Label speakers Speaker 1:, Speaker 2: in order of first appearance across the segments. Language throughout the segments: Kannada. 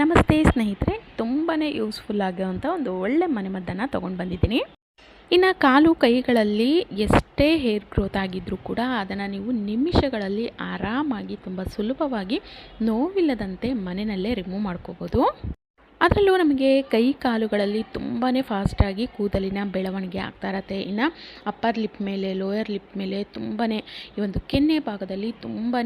Speaker 1: ನಮಸ್ತೆ ಸ್ನೇಹಿತರೆ ತುಂಬಾ ಯೂಸ್ಫುಲ್ ಆಗೋವಂಥ ಒಂದು ಒಳ್ಳೆ ಮನೆಮದ್ದನ್ನು ತೊಗೊಂಡು ಬಂದಿದ್ದೀನಿ. ಇನ್ನು ಕಾಲು ಕೈಗಳಲ್ಲಿ ಎಷ್ಟೇ ಹೇರ್ ಗ್ರೋತ್ ಆಗಿದ್ದರೂ ಕೂಡ ಅದನ್ನು ನೀವು ನಿಮಿಷಗಳಲ್ಲಿ ಆರಾಮಾಗಿ ತುಂಬ ಸುಲಭವಾಗಿ ನೋವಿಲ್ಲದಂತೆ ಮನೆಯಲ್ಲೇ ರಿಮೂವ್ ಮಾಡ್ಕೋಬೋದು. ಅದರಲ್ಲೂ ನಮಗೆ ಕೈ ಕಾಲುಗಳಲ್ಲಿ ತುಂಬಾ ಫಾಸ್ಟಾಗಿ ಕೂದಲಿನ ಬೆಳವಣಿಗೆ ಆಗ್ತಾ ಇರತ್ತೆ. ಇನ್ನು ಅಪ್ಪರ್ ಲಿಪ್ ಮೇಲೆ ಲೋಯರ್ ಲಿಪ್ ಮೇಲೆ ತುಂಬಾ ಈ ಒಂದು ಕೆನ್ನೆ ಭಾಗದಲ್ಲಿ ತುಂಬಾ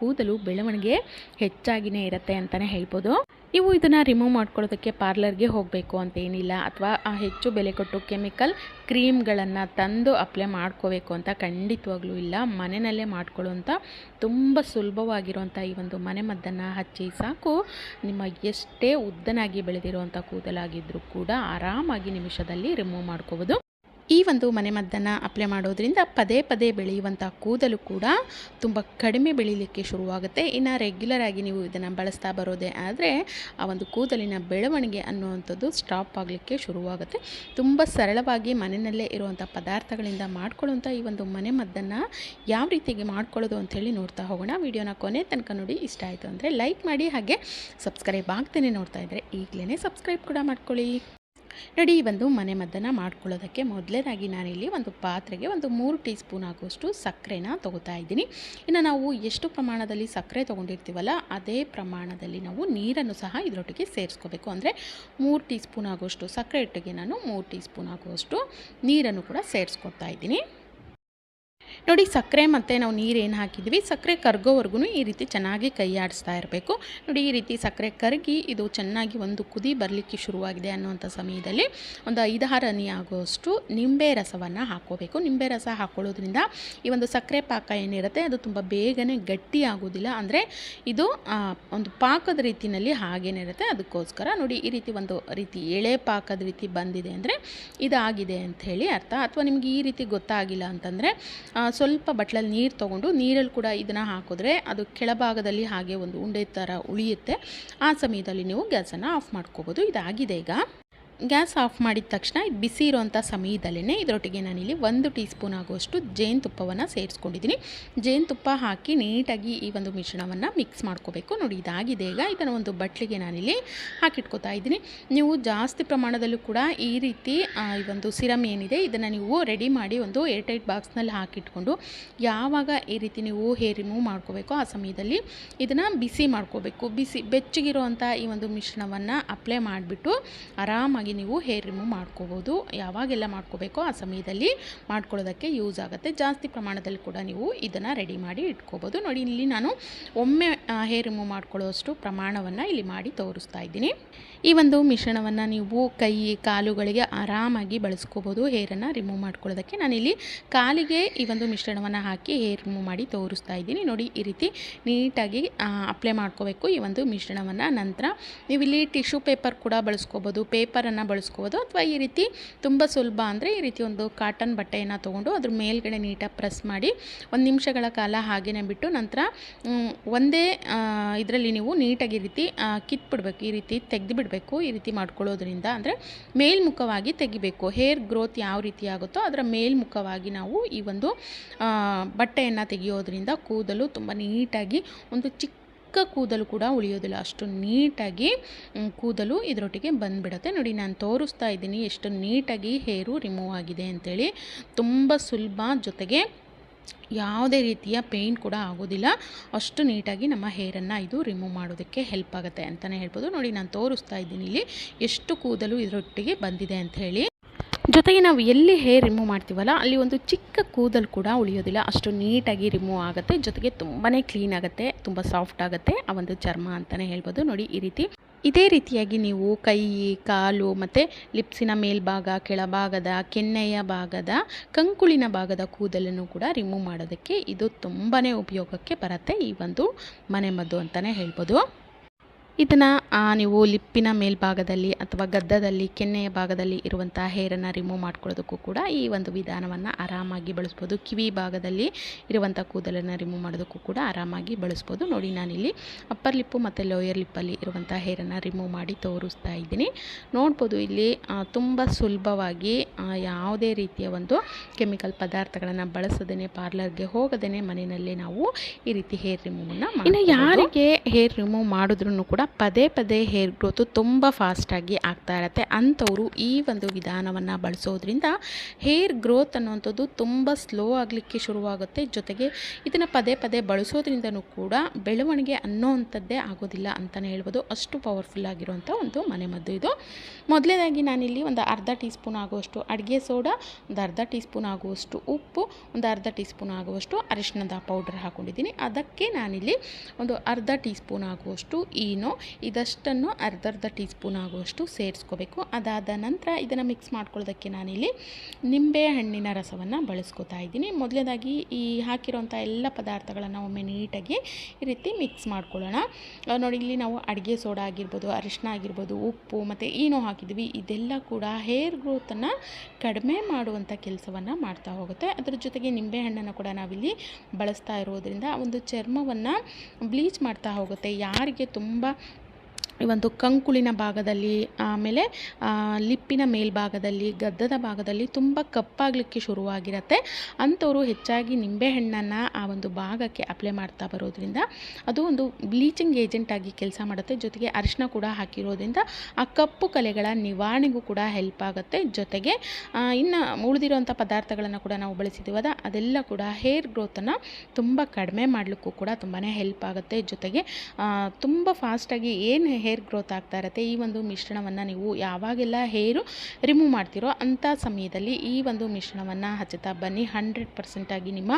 Speaker 1: ಕೂದಲು ಬೆಳವಣಿಗೆ ಹೆಚ್ಚಾಗಿಯೇ ಇರುತ್ತೆ ಅಂತಲೇ ಹೇಳ್ಬೋದು. ನೀವು ಇದನ್ನು ರಿಮೂವ್ ಮಾಡ್ಕೊಳ್ಳೋದಕ್ಕೆ ಪಾರ್ಲರ್ಗೆ ಹೋಗಬೇಕು ಅಂತ ಏನಿಲ್ಲ ಅಥವಾ ಹೆಚ್ಚು ಬೆಲೆ ಕೊಟ್ಟು ಕೆಮಿಕಲ್ ಕ್ರೀಮ್ಗಳನ್ನು ತಂದು ಅಪ್ಲೈ ಮಾಡ್ಕೋಬೇಕು ಅಂತ ಖಂಡಿತವಾಗ್ಲೂ ಇಲ್ಲ. ಮನೆಯಲ್ಲೇ ಮಾಡ್ಕೊಳ್ಳುವಂಥ ತುಂಬ ಸುಲಭವಾಗಿರುವಂಥ ಈ ಒಂದು ಮನೆಮದ್ದನ್ನು ಹಚ್ಚಿ ಸಾಕು. ನಿಮ್ಮ ಎಷ್ಟೇ ಉದ್ದನಾಗಿ ಬೆಳೆದಿರುವಂಥ ಕೂದಲಾಗಿದ್ದರೂ ಕೂಡ ಆರಾಮಾಗಿ ನಿಮಿಷದಲ್ಲಿ ರಿಮೂವ್ ಮಾಡ್ಕೋಬೋದು. ಈ ಒಂದು ಮನೆಮದ್ದನ್ನು ಅಪ್ಲೈ ಮಾಡೋದ್ರಿಂದ ಪದೇ ಪದೇ ಬೆಳೆಯುವಂಥ ಕೂದಲು ಕೂಡ ತುಂಬ ಕಡಿಮೆ ಬೆಳೀಲಿಕ್ಕೆ ಶುರುವಾಗುತ್ತೆ. ಇನ್ನು ರೆಗ್ಯುಲರ್ ಆಗಿ ನೀವು ಇದನ್ನು ಬಳಸ್ತಾ ಬರೋದೇ ಆದರೆ ಆ ಒಂದು ಕೂದಲಿನ ಬೆಳವಣಿಗೆ ಅನ್ನುವಂಥದ್ದು ಸ್ಟಾಪ್ ಆಗಲಿಕ್ಕೆ ಶುರುವಾಗುತ್ತೆ. ತುಂಬ ಸರಳವಾಗಿ ಮನೆಯಲ್ಲೇ ಇರುವಂಥ ಪದಾರ್ಥಗಳಿಂದ ಮಾಡ್ಕೊಳ್ಳುವಂಥ ಈ ಒಂದು ಮನೆಮದ್ದನ್ನು ಯಾವ ರೀತಿಗೆ ಮಾಡ್ಕೊಳ್ಳೋದು ಅಂಥೇಳಿ ನೋಡ್ತಾ ಹೋಗೋಣ. ವಿಡಿಯೋನ ಕೊನೆ ತನಕ ನೋಡಿ. ಇಷ್ಟ ಆಯಿತು ಅಂದರೆ ಲೈಕ್ ಮಾಡಿ ಹಾಗೆ ಸಬ್ಸ್ಕ್ರೈಬ್ ಆಗ್ತೇನೆ ನೋಡ್ತಾ ಇದ್ದರೆ ಈಗಲೇ ಸಬ್ಸ್ಕ್ರೈಬ್ ಕೂಡ ಮಾಡ್ಕೊಳ್ಳಿ. ನೋಡಿ ಈ ಒಂದು ಮನೆ ಮದ್ದನ್ನು ಮಾಡ್ಕೊಳ್ಳೋದಕ್ಕೆ ಮೊದಲನೇದಾಗಿ ನಾನಿಲ್ಲಿ ಒಂದು ಪಾತ್ರೆಗೆ ಒಂದು ಮೂರು ಟೀ ಸ್ಪೂನ್ ಆಗುವಷ್ಟು ಸಕ್ಕರೆನ ತೊಗೋತಾ ಇದ್ದೀನಿ. ಇನ್ನು ನಾವು ಎಷ್ಟು ಪ್ರಮಾಣದಲ್ಲಿ ಸಕ್ಕರೆ ತೊಗೊಂಡಿರ್ತೀವಲ್ಲ, ಅದೇ ಪ್ರಮಾಣದಲ್ಲಿ ನಾವು ನೀರನ್ನು ಸಹ ಇದರೊಟ್ಟಿಗೆ ಸೇರಿಸ್ಕೋಬೇಕು. ಅಂದರೆ ಮೂರು ಟೀ ಸ್ಪೂನ್ ಆಗುವಷ್ಟು ಸಕ್ಕರೆ ಒಟ್ಟಿಗೆ ನಾನು ಮೂರು ಟೀ ಸ್ಪೂನ್ ಆಗುವಷ್ಟು ನೀರನ್ನು ಕೂಡ ಸೇರಿಸ್ಕೊಡ್ತಾ ಇದ್ದೀನಿ. ನೋಡಿ ಸಕ್ಕರೆ ಮತ್ತು ನಾವು ನೀರು ಏನು ಹಾಕಿದ್ವಿ, ಸಕ್ಕರೆ ಕರ್ಗೋವರೆಗೂ ಈ ರೀತಿ ಚೆನ್ನಾಗಿ ಕೈ ಆಡಿಸ್ತಾ ಇರಬೇಕು. ನೋಡಿ ಈ ರೀತಿ ಸಕ್ಕರೆ ಕರಗಿ ಇದು ಚೆನ್ನಾಗಿ ಒಂದು ಕುದಿ ಬರಲಿಕ್ಕೆ ಶುರುವಾಗಿದೆ ಅನ್ನುವಂಥ ಸಮಯದಲ್ಲಿ ಒಂದು ಐದಾರು ಹನಿ ಆಗುವಷ್ಟು ನಿಂಬೆ ರಸವನ್ನು ಹಾಕೋಬೇಕು ನಿಂಬೆ ರಸ ಹಾಕೊಳ್ಳೋದ್ರಿಂದ ಈ ಒಂದು ಸಕ್ಕರೆ ಪಾಕ ಏನಿರುತ್ತೆ, ಅದು ತುಂಬ ಬೇಗನೆ ಗಟ್ಟಿ ಆಗೋದಿಲ್ಲ ಅಂದರೆ ಇದು ಒಂದು ಪಾಕದ ರೀತಿಯಲ್ಲಿ ಹಾಗೇನಿರುತ್ತೆ ಅದಕ್ಕೋಸ್ಕರ ನೋಡಿ ಈ ರೀತಿ ಒಂದು ರೀತಿ ಎಳೆ ಪಾಕದ ರೀತಿ ಬಂದಿದೆ ಅಂದರೆ ಇದಾಗಿದೆ ಅಂಥೇಳಿ ಅರ್ಥ. ಅಥವಾ ನಿಮಗೆ ಈ ರೀತಿ ಗೊತ್ತಾಗಿಲ್ಲ ಅಂತಂದರೆ ಸ್ವಲ್ಪ ಬಟ್ಲಲ್ಲಿ ನೀರು ತೊಗೊಂಡು ನೀರಲ್ಲಿ ಕೂಡ ಇದನ್ನು ಹಾಕಿದ್ರೆ ಅದು ಕೆಳಭಾಗದಲ್ಲಿ ಹಾಗೆ ಒಂದು ಉಂಡೆ ಥರ ಉಳಿಯುತ್ತೆ. ಆ ಸಮಯದಲ್ಲಿ ನೀವು ಗ್ಯಾಸನ್ನು ಆಫ್ ಮಾಡ್ಕೋಬೋದು. ಇದಾಗಿದೆ ಈಗ. ಗ್ಯಾಸ್ ಆಫ್ ಮಾಡಿದ ತಕ್ಷಣ ಇದು ಬಿಸಿ ಇರೋಂಥ ಸಮಯದಲ್ಲೇ ಇದರೊಟ್ಟಿಗೆ ನಾನಿಲ್ಲಿ ಒಂದು ಟೀ ಸ್ಪೂನ್ ಆಗುವಷ್ಟು ಜೇನುತುಪ್ಪವನ್ನು ಸೇರಿಸ್ಕೊಂಡಿದ್ದೀನಿ. ಜೇನುತುಪ್ಪ ಹಾಕಿ ನೀಟಾಗಿ ಈ ಒಂದು ಮಿಶ್ರಣವನ್ನು ಮಿಕ್ಸ್ ಮಾಡ್ಕೋಬೇಕು. ನೋಡಿ, ಇದಾಗಿದೆ ಈಗ. ಇದನ್ನು ಒಂದು ಬಟ್ಲಿಗೆ ನಾನಿಲ್ಲಿ ಹಾಕಿಟ್ಕೋತಾ ಇದ್ದೀನಿ. ನೀವು ಜಾಸ್ತಿ ಪ್ರಮಾಣದಲ್ಲೂ ಕೂಡ ಈ ರೀತಿ ಈ ಒಂದು ಸಿರಮ್ ಏನಿದೆ, ಇದನ್ನು ನೀವು ರೆಡಿ ಮಾಡಿ ಒಂದು ಏರ್ಟೈಟ್ ಬಾಕ್ಸ್ನಲ್ಲಿ ಹಾಕಿಟ್ಕೊಂಡು ಯಾವಾಗ ಈ ರೀತಿ ನೀವು ಹೇರ್ ರಿಮೂವ್ ಮಾಡ್ಕೋಬೇಕು ಆ ಸಮಯದಲ್ಲಿ ಇದನ್ನು ಬಿಸಿ ಮಾಡ್ಕೋಬೇಕು. ಬಿಸಿ ಬೆಚ್ಚಗಿರುವಂಥ ಈ ಒಂದು ಮಿಶ್ರಣವನ್ನು ಅಪ್ಲೈ ಮಾಡಿಬಿಟ್ಟು ಆರಾಮಾಗಿ ನೀವು ಹೇರ್ ರಿಮೂವ್ ಮಾಡ್ಕೋಬೋದು. ಯಾವಾಗೆಲ್ಲ ಮಾಡ್ಕೋಬೇಕೋ ಆ ಸಮಯದಲ್ಲಿ ಮಾಡ್ಕೊಳ್ಳೋದಕ್ಕೆ ಯೂಸ್ ಆಗುತ್ತೆ. ಜಾಸ್ತಿ ಪ್ರಮಾಣದಲ್ಲಿ ಕೂಡ ನೀವು ಇದನ್ನು ರೆಡಿ ಮಾಡಿ ಇಟ್ಕೋಬೋದು. ನೋಡಿ, ಇಲ್ಲಿ ನಾನು ಒಮ್ಮೆ ಹೇರ್ ರಿಮೂವ್ ಮಾಡ್ಕೊಳ್ಳೋಷ್ಟು ಪ್ರಮಾಣವನ್ನು ಇಲ್ಲಿ ಮಾಡಿ ತೋರಿಸ್ತಾ ಇದ್ದೀನಿ. ಈ ಒಂದು ಮಿಶ್ರಣವನ್ನು ನೀವು ಕೈ, ಕಾಲುಗಳಿಗೆ ಆರಾಮಾಗಿ ಬಳಸ್ಕೋಬೋದು ಹೇರನ್ನು ರಿಮೂವ್ ಮಾಡ್ಕೊಳ್ಳೋದಕ್ಕೆ. ನಾನಿಲ್ಲಿ ಕಾಲಿಗೆ ಈ ಒಂದು ಮಿಶ್ರಣವನ್ನು ಹಾಕಿ ಹೇರ್ ರಿಮೂವ್ ಮಾಡಿ ತೋರಿಸ್ತಾ ಇದ್ದೀನಿ. ನೋಡಿ, ಈ ರೀತಿ ನೀಟಾಗಿ ಅಪ್ಲೈ ಮಾಡ್ಕೋಬೇಕು ಈ ಒಂದು ಮಿಶ್ರಣವನ್ನು. ನಂತರ ನೀವು ಇಲ್ಲಿ ಟಿಶ್ಯೂ ಪೇಪರ್ ಕೂಡ ಬಳಸ್ಕೋಬೋದು. ಪೇಪರನ್ನು ಬಳಸ್ಕೋಬೋದು. ಅಥವಾ ಈ ರೀತಿ ತುಂಬ ಸುಲಭ ಅಂದರೆ ಈ ರೀತಿ ಒಂದು ಕಾಟನ್ ಬಟ್ಟೆಯನ್ನು ತೊಗೊಂಡು ಅದ್ರ ಮೇಲ್ಗಡೆ ನೀಟಾಗಿ ಪ್ರೆಸ್ ಮಾಡಿ ಒಂದು ನಿಮಿಷಗಳ ಕಾಲ ಹಾಗೆಯೇ ಬಿಟ್ಟು ನಂತರ ಒಂದೇ ಇದರಲ್ಲಿ ನೀವು ನೀಟಾಗಿ ಈ ರೀತಿ ಕಿತ್ಬಿಡ್ಬೇಕು. ಈ ರೀತಿ ತೆಗೆದು ಬಿಡಬೇಕು ಈ ರೀತಿ ಮಾಡ್ಕೊಳ್ಳೋದ್ರಿಂದ ಅಂದರೆ ಮೇಲ್ಮುಖವಾಗಿ ತೆಗಿಬೇಕು. ಹೇರ್ ಗ್ರೋತ್ ಯಾವ ರೀತಿ ಆಗುತ್ತೋ ಅದರ ಮೇಲ್ಮುಖವಾಗಿ ನಾವು ಈ ಒಂದು ಬಟ್ಟೆಯನ್ನು ತೆಗೆಯೋದ್ರಿಂದ ಕೂದಲು ತುಂಬ ನೀಟಾಗಿ ಒಂದು ಚಿಕ್ಕ ಚಿಕ್ಕ ಕೂದಲು ಕೂಡ ಉಳಿಯೋದಿಲ್ಲ. ಅಷ್ಟು ನೀಟಾಗಿ ಕೂದಲು ಇದರೊಟ್ಟಿಗೆ ಬಂದುಬಿಡುತ್ತೆ. ನೋಡಿ, ನಾನು ತೋರಿಸ್ತಾ ಇದ್ದೀನಿ ಎಷ್ಟು ನೀಟಾಗಿ ಹೇರು ರಿಮೂವ್ ಆಗಿದೆ ಅಂಥೇಳಿ ತುಂಬ ಸುಲಭ, ಜೊತೆಗೆ ಯಾವುದೇ ರೀತಿಯ ಪೇಯ್ನ್ ಕೂಡ ಆಗೋದಿಲ್ಲ. ಅಷ್ಟು ನೀಟಾಗಿ ನಮ್ಮ ಹೇರನ್ನು ಇದು ರಿಮೂವ್ ಮಾಡೋದಕ್ಕೆ ಹೆಲ್ಪ್ ಆಗುತ್ತೆ ಅಂತಲೇ ಹೇಳ್ಬೋದು. ನೋಡಿ, ನಾನು ತೋರಿಸ್ತಾ ಇದ್ದೀನಿ ಇಲ್ಲಿ ಎಷ್ಟು ಕೂದಲು ಇದರೊಟ್ಟಿಗೆ ಬಂದಿದೆ ಅಂತ ಹೇಳಿ. ಜೊತೆಗೆ ನಾವು ಎಲ್ಲಿ ಹೇರ್ ರಿಮೂವ್ ಮಾಡ್ತೀವಲ್ಲ, ಅಲ್ಲಿ ಒಂದು ಚಿಕ್ಕ ಕೂದಲು ಕೂಡ ಉಳಿಯೋದಿಲ್ಲ. ಅಷ್ಟು ನೀಟಾಗಿ ರಿಮೂವ್ ಆಗುತ್ತೆ. ಜೊತೆಗೆ ತುಂಬಾ ಕ್ಲೀನ್ ಆಗುತ್ತೆ, ತುಂಬ ಸಾಫ್ಟ್ ಆಗುತ್ತೆ ಆ ಒಂದು ಚರ್ಮ ಅಂತಲೇ ಹೇಳ್ಬೋದು. ನೋಡಿ ಈ ರೀತಿ. ಇದೇ ರೀತಿಯಾಗಿ ನೀವು ಕೈ, ಕಾಲು ಮತ್ತು ಲಿಪ್ಸಿನ ಮೇಲ್ಭಾಗ, ಕೆಳಭಾಗದ, ಕೆನ್ನೆಯ ಭಾಗದ, ಕಂಕುಳಿನ ಭಾಗದ ಕೂದಲನ್ನು ಕೂಡ ರಿಮೂವ್ ಮಾಡೋದಕ್ಕೆ ಇದು ತುಂಬಾ ಉಪಯೋಗಕ್ಕೆ ಬರುತ್ತೆ ಈ ಒಂದು ಮನೆಮದ್ದು ಅಂತಲೇ ಹೇಳ್ಬೋದು. ಇದನ್ನು ನೀವು ಲಿಪ್ಪಿನ ಮೇಲ್ಭಾಗದಲ್ಲಿ ಅಥವಾ ಗದ್ದದಲ್ಲಿ ಕೆನ್ನೆಯ ಭಾಗದಲ್ಲಿ ಇರುವಂಥ ಹೇರನ್ನು ರಿಮೂವ್ ಮಾಡ್ಕೊಳ್ಳೋದಕ್ಕೂ ಕೂಡ ಈ ಒಂದು ವಿಧಾನವನ್ನು ಆರಾಮಾಗಿ ಬಳಸ್ಬೋದು. ಕಿವಿ ಭಾಗದಲ್ಲಿ ಇರುವಂಥ ಕೂದಲನ್ನು ರಿಮೂವ್ ಮಾಡೋದಕ್ಕೂ ಕೂಡ ಆರಾಮಾಗಿ ಬಳಸ್ಬೋದು. ನೋಡಿ ನಾನಿಲ್ಲಿ ಅಪ್ಪರ್ ಲಿಪ್ಪು ಮತ್ತು ಲೋಯರ್ ಲಿಪ್ಪಲ್ಲಿ ಇರುವಂಥ ಹೇರನ್ನು ರಿಮೂವ್ ಮಾಡಿ ತೋರಿಸ್ತಾ ಇದ್ದೀನಿ. ನೋಡ್ಬೋದು ಇಲ್ಲಿ ತುಂಬ ಸುಲಭವಾಗಿ ಯಾವುದೇ ರೀತಿಯ ಒಂದು ಕೆಮಿಕಲ್ ಪದಾರ್ಥಗಳನ್ನು ಬಳಸದೇ ಪಾರ್ಲರ್ಗೆ ಹೋಗದೇ ಮನೆಯಲ್ಲೇ ನಾವು ಈ ರೀತಿ ಹೇರ್ ರಿಮೂವನ್ನು ಇನ್ನು ಯಾರಿಗೆ ಹೇರ್ ರಿಮೂವ್ ಮಾಡಿದ್ರೂ ಕೂಡ ಕೂಡ ಪದೇ ಪದೇ ಹೇರ್ ಗ್ರೋತು ತುಂಬ ಫಾಸ್ಟಾಗಿ ಆಗ್ತಾ ಇರತ್ತೆ. ಅಂಥವರು ಈ ಒಂದು ವಿಧಾನವನ್ನು ಬಳಸೋದ್ರಿಂದ ಹೇರ್ ಗ್ರೋತ್ ಅನ್ನುವಂಥದ್ದು ತುಂಬ ಸ್ಲೋ ಆಗಲಿಕ್ಕೆ ಶುರುವಾಗುತ್ತೆ. ಜೊತೆಗೆ ಇದನ್ನು ಪದೇ ಪದೇ ಬಳಸೋದ್ರಿಂದನೂ ಕೂಡ ಬೆಳವಣಿಗೆ ಅನ್ನೋವಂಥದ್ದೇ ಆಗೋದಿಲ್ಲ ಅಂತಲೇ ಹೇಳ್ಬೋದು. ಅಷ್ಟು ಪವರ್ಫುಲ್ ಆಗಿರುವಂಥ ಒಂದು ಮನೆಮದ್ದು ಇದು. ಮೊದಲನೇದಾಗಿ ನಾನಿಲ್ಲಿ ಒಂದು ಅರ್ಧ ಟೀ ಸ್ಪೂನ್ ಆಗುವಷ್ಟು ಅಡುಗೆ ಸೋಡಾ, ಒಂದು ಅರ್ಧ ಟೀ ಸ್ಪೂನ್ ಆಗುವಷ್ಟು ಉಪ್ಪು, ಒಂದು ಅರ್ಧ ಟೀ ಸ್ಪೂನ್ ಆಗುವಷ್ಟು ಅರಿಶಿಣದ ಪೌಡರ್ ಹಾಕ್ಕೊಂಡಿದ್ದೀನಿ ಅದಕ್ಕೆ ನಾನಿಲ್ಲಿ ಒಂದು ಅರ್ಧ ಟೀ ಸ್ಪೂನ್ ಆಗುವಷ್ಟು ಈನೋ ಇದಷ್ಟನ್ನು ಅರ್ಧ ಅರ್ಧ ಟೀ ಸ್ಪೂನ್ ಆಗುವಷ್ಟು ಸೇರಿಸ್ಕೋಬೇಕು. ಅದಾದ ನಂತರ ಇದನ್ನು ಮಿಕ್ಸ್ ಮಾಡ್ಕೊಳ್ಳೋದಕ್ಕೆ ನಾನಿಲ್ಲಿ ನಿಂಬೆ ಹಣ್ಣಿನ ರಸವನ್ನು ಬಳಸ್ಕೊತಾ ಇದ್ದೀನಿ. ಮೊದಲನೇದಾಗಿ ಈ ಹಾಕಿರೋಂಥ ಎಲ್ಲ ಪದಾರ್ಥಗಳನ್ನು ಒಮ್ಮೆ ನೀಟಾಗಿ ಈ ರೀತಿ ಮಿಕ್ಸ್ ಮಾಡ್ಕೊಳ್ಳೋಣ. ನೋಡಿ, ಇಲ್ಲಿ ನಾವು ಅಡುಗೆ ಸೋಡಾ ಆಗಿರ್ಬೋದು ಅರಿಶಿನ ಆಗಿರ್ಬೋದು, ಉಪ್ಪು ಮತ್ತು ಏನೋ ಹಾಕಿದ್ವಿ ಇದೆಲ್ಲ ಕೂಡ ಹೇರ್ ಗ್ರೋತನ್ನು ಕಡಿಮೆ ಮಾಡುವಂಥ ಕೆಲಸವನ್ನು ಮಾಡ್ತಾ ಹೋಗುತ್ತೆ. ಅದರ ಜೊತೆಗೆ ನಿಂಬೆಹಣ್ಣನ್ನು ಕೂಡ ನಾವಿಲ್ಲಿ ಬಳಸ್ತಾ ಇರೋದ್ರಿಂದ ಒಂದು ಚರ್ಮವನ್ನು ಬ್ಲೀಚ್ ಮಾಡ್ತಾ ಹೋಗುತ್ತೆ. ಯಾರಿಗೆ ತುಂಬ ಈ ಒಂದು ಕಂಕುಳಿನ ಭಾಗದಲ್ಲಿ, ಆಮೇಲೆ ಲಿಪ್ಪಿನ ಮೇಲ್ಭಾಗದಲ್ಲಿ, ಗದ್ದದ ಭಾಗದಲ್ಲಿ ತುಂಬ ಕಪ್ಪಾಗಲಿಕ್ಕೆ ಶುರುವಾಗಿರುತ್ತೆ. ಅಂಥವರು ಹೆಚ್ಚಾಗಿ ನಿಂಬೆಹಣ್ಣನ್ನು ಆ ಒಂದು ಭಾಗಕ್ಕೆ ಅಪ್ಲೈ ಮಾಡ್ತಾ ಬರೋದ್ರಿಂದ, ಅದು ಒಂದು ಬ್ಲೀಚಿಂಗ್ ಏಜೆಂಟ್ ಆಗಿ ಕೆಲಸ ಮಾಡುತ್ತೆ. ಜೊತೆಗೆ ಅರಿಶಿನ ಕೂಡ ಹಾಕಿರೋದ್ರಿಂದ ಆ ಕಪ್ಪು ಕಲೆಗಳ ನಿವಾರಣೆಗೂ ಕೂಡ ಹೆಲ್ಪ್ ಆಗುತ್ತೆ. ಜೊತೆಗೆ ಇನ್ನು ಉಳಿದಿರುವಂಥ ಪದಾರ್ಥಗಳನ್ನು ಕೂಡ ನಾವು ಬಳಸಿದ್ದೀವದ ಅದೆಲ್ಲ ಕೂಡ ಹೇರ್ ಗ್ರೋತನ್ನು ತುಂಬ ಕಡಿಮೆ ಮಾಡಲಿಕ್ಕೂ ಕೂಡ ತುಂಬಾ ಹೆಲ್ಪ್ ಆಗುತ್ತೆ. ಜೊತೆಗೆ ತುಂಬ ಫಾಸ್ಟಾಗಿ ಏನು ಹೇರ್ ಗ್ರೋತ್ ಆಗ್ತಾ ಇರುತ್ತೆ. ಈ ಒಂದು ಮಿಶ್ರಣವನ್ನು ನೀವು ಯಾವಾಗೆಲ್ಲ ಹೇರು ರಿಮೂವ್ ಮಾಡ್ತೀರೋ ಅಂಥ ಸಮಯದಲ್ಲಿ ಈ ಒಂದು ಮಿಶ್ರಣವನ್ನು ಹಚ್ಚುತ್ತಾ ಬನ್ನಿ. ಹಂಡ್ರೆಡ್ ಪರ್ಸೆಂಟಾಗಿ ನಿಮ್ಮ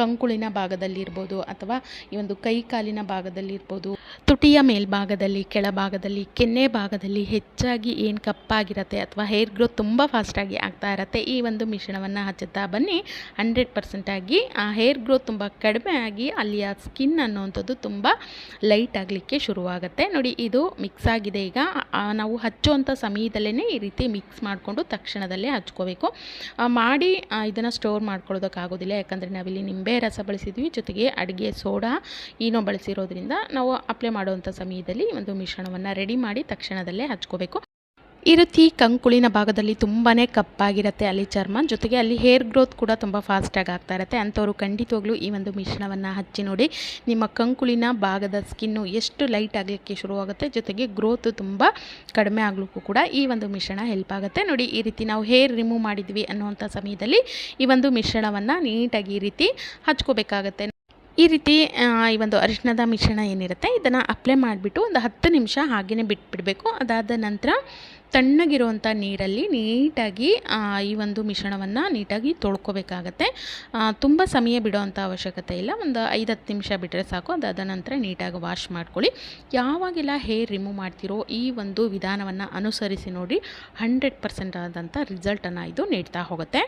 Speaker 1: ಕಂಕುಳಿನ ಭಾಗದಲ್ಲಿರ್ಬೋದು ಅಥವಾ ಈ ಒಂದು ಕೈ ಕಾಲಿನ ಭಾಗದಲ್ಲಿರ್ಬೋದು. ತುಟಿಯ ಮೇಲ್ಭಾಗದಲ್ಲಿ, ಕೆಳಭಾಗದಲ್ಲಿ, ಕೆನ್ನೆ ಭಾಗದಲ್ಲಿ ಹೆಚ್ಚಾಗಿ ಏನು ಕಪ್ಪಾಗಿರುತ್ತೆ ಅಥವಾ ಹೇರ್ ಗ್ರೋತ್ ತುಂಬ ಫಾಸ್ಟಾಗಿ ಆಗ್ತಾ ಇರುತ್ತೆ ಈ ಒಂದು ಮಿಶ್ರಣವನ್ನು ಹಚ್ಚುತ್ತಾ ಬನ್ನಿ. ಹಂಡ್ರೆಡ್ ಪರ್ಸೆಂಟಾಗಿ ಆ ಹೇರ್ ಗ್ರೋತ್ ತುಂಬ ಕಡಿಮೆ ಆಗಿ ಅಲ್ಲಿಯ ಸ್ಕಿನ್ ಅನ್ನುವಂಥದ್ದು ತುಂಬ ಲೈಟ್ ಆಗಲಿಕ್ಕೆ ಶುರುವಾಗುತ್ತೆ. ನೋಡಿ, ಇದು ಮಿಕ್ಸ್ ಆಗಿದೆ ಈಗ. ನಾವು ಹಚ್ಚುವಂಥ ಸಮಯದಲ್ಲೇ ಈ ರೀತಿ ಮಿಕ್ಸ್ ಮಾಡಿಕೊಂಡು ತಕ್ಷಣದಲ್ಲೇ ಹಚ್ಕೋಬೇಕು. ಮಾಡಿ ಇದನ್ನು ಸ್ಟೋರ್ ಮಾಡ್ಕೊಳ್ಳೋದಕ್ಕಾಗೋದಿಲ್ಲ. ಯಾಕಂದರೆ ನಾವಿಲ್ಲಿ ನಿಂಬೆ ರಸ ಬಳಸಿದ್ವಿ. ಜೊತೆಗೆ ಅಡುಗೆ ಸೋಡಾ ಏನೋ ಬಳಸಿರೋದ್ರಿಂದ ನಾವು ಅಪ್ಲೈ ಮಾಡುವಂಥ ಸಮಯದಲ್ಲಿ ಒಂದು ಮಿಶ್ರಣವನ್ನು ರೆಡಿ ಮಾಡಿ ತಕ್ಷಣದಲ್ಲೇ ಹಚ್ಕೋಬೇಕು. ಈ ರೀತಿ ಕಂಕುಳಿನ ಭಾಗದಲ್ಲಿ ತುಂಬಾ ಕಪ್ಪಾಗಿರುತ್ತೆ ಅಲ್ಲಿ ಚರ್ಮ ಜೊತೆಗೆ ಅಲ್ಲಿ ಹೇರ್ ಗ್ರೋತ್ ಕೂಡ ತುಂಬ ಫಾಸ್ಟಾಗಿ ಆಗ್ತಾ ಇರುತ್ತೆ. ಅಂಥವ್ರು ಖಂಡಿತವಾಗ್ಲೂ ಈ ಒಂದು ಮಿಶ್ರಣವನ್ನು ಹಚ್ಚಿ ನೋಡಿ ನಿಮ್ಮ ಕಂಕುಳಿನ ಭಾಗದ ಸ್ಕಿನ್ನು ಎಷ್ಟು ಲೈಟ್ ಆಗಲಿಕ್ಕೆ ಶುರುವಾಗುತ್ತೆ. ಜೊತೆಗೆ ಗ್ರೋತ್ ತುಂಬ ಕಡಿಮೆ ಆಗಲಿಕ್ಕೂ ಕೂಡ ಈ ಒಂದು ಮಿಶ್ರಣ ಹೆಲ್ಪ್ ಆಗುತ್ತೆ. ನೋಡಿ, ಈ ರೀತಿ ನಾವು ಹೇರ್ ರಿಮೂವ್ ಮಾಡಿದ್ವಿ ಅನ್ನುವಂಥ ಸಮಯದಲ್ಲಿ ಈ ಒಂದು ಮಿಶ್ರಣವನ್ನು ನೀಟಾಗಿ ಈ ರೀತಿ ಹಚ್ಕೋಬೇಕಾಗತ್ತೆ. ಈ ರೀತಿ ಈ ಒಂದು ಅರಿಶಿಣದ ಮಿಶ್ರಣ ಏನಿರುತ್ತೆ, ಇದನ್ನು ಅಪ್ಲೈ ಮಾಡಿಬಿಟ್ಟು ಒಂದು ಹತ್ತು ನಿಮಿಷ ಹಾಗೆಯೇ ಬಿಟ್ಬಿಡಬೇಕು. ಅದಾದ ನಂತರ ತಣ್ಣಗಿರುವಂಥ ನೀರಲ್ಲಿ ನೀಟಾಗಿ ಈ ಒಂದು ಮಿಶ್ರಣವನ್ನು ನೀಟಾಗಿ ತೊಳ್ಕೊಬೇಕಾಗತ್ತೆ. ತುಂಬ ಸಮಯ ಬಿಡೋವಂಥ ಅವಶ್ಯಕತೆ ಇಲ್ಲ. ಒಂದು ಐದು ಹತ್ತು ನಿಮಿಷ ಬಿಟ್ಟರೆ ಸಾಕು. ಅದಾದ ನಂತರ ನೀಟಾಗಿ ವಾಶ್ ಮಾಡ್ಕೊಳ್ಳಿ. ಯಾವಾಗೆಲ್ಲ ಹೇರ್ ರಿಮೂವ್ ಮಾಡ್ತಿರೋ ಈ ಒಂದು ವಿಧಾನವನ್ನು ಅನುಸರಿಸಿ ನೋಡಿ ಹಂಡ್ರೆಡ್ ಪರ್ಸೆಂಟ್ ಆದಂಥ ರಿಸಲ್ಟನ್ನು ಇದು ನೀಡ್ತಾ ಹೋಗುತ್ತೆ.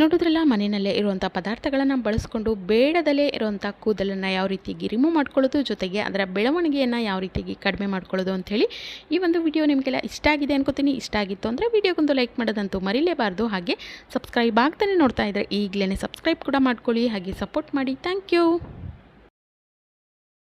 Speaker 1: ನೋಡಿದ್ರಲ್ಲ, ಮನೆಯಲ್ಲೇ ಇರುವಂಥ ಪದಾರ್ಥಗಳನ್ನು ಬಳಸ್ಕೊಂಡು ಬೇಡದಲ್ಲೇ ಇರುವಂಥ ಕೂದಲನ್ನು ಯಾವ ರೀತಿಯಾಗಿ ರಿಮೂವ್ ಮಾಡ್ಕೊಳ್ಳೋದು, ಜೊತೆಗೆ ಅದರ ಬೆಳವಣಿಗೆಯನ್ನು ಯಾವ ರೀತಿಯಾಗಿ ಕಡಿಮೆ ಮಾಡ್ಕೊಳ್ಳೋದು ಅಂಥೇಳಿ ಈ ಒಂದು ವಿಡಿಯೋ ನಿಮಗೆಲ್ಲ ಇಷ್ಟ ಆಗಿದೆ ಅನ್ಕೋತೀನಿ. ಇಷ್ಟ ಆಗಿತ್ತು ಅಂದರೆ ವಿಡಿಯೋಗೊಂದು ಲೈಕ್ ಮಾಡೋದಂತೂ ಮರಿಲೇಬಾರ್ದು. ಹಾಗೆ ಸಬ್ಸ್ಕ್ರೈಬ್ ಆಗ್ತಾನೆ ನೋಡ್ತಾ ಇದ್ದರೆ ಈಗಲೇ ಸಬ್ಸ್ಕ್ರೈಬ್ ಕೂಡ ಮಾಡ್ಕೊಳ್ಳಿ. ಹಾಗೆ ಸಪೋರ್ಟ್ ಮಾಡಿ. Thank you.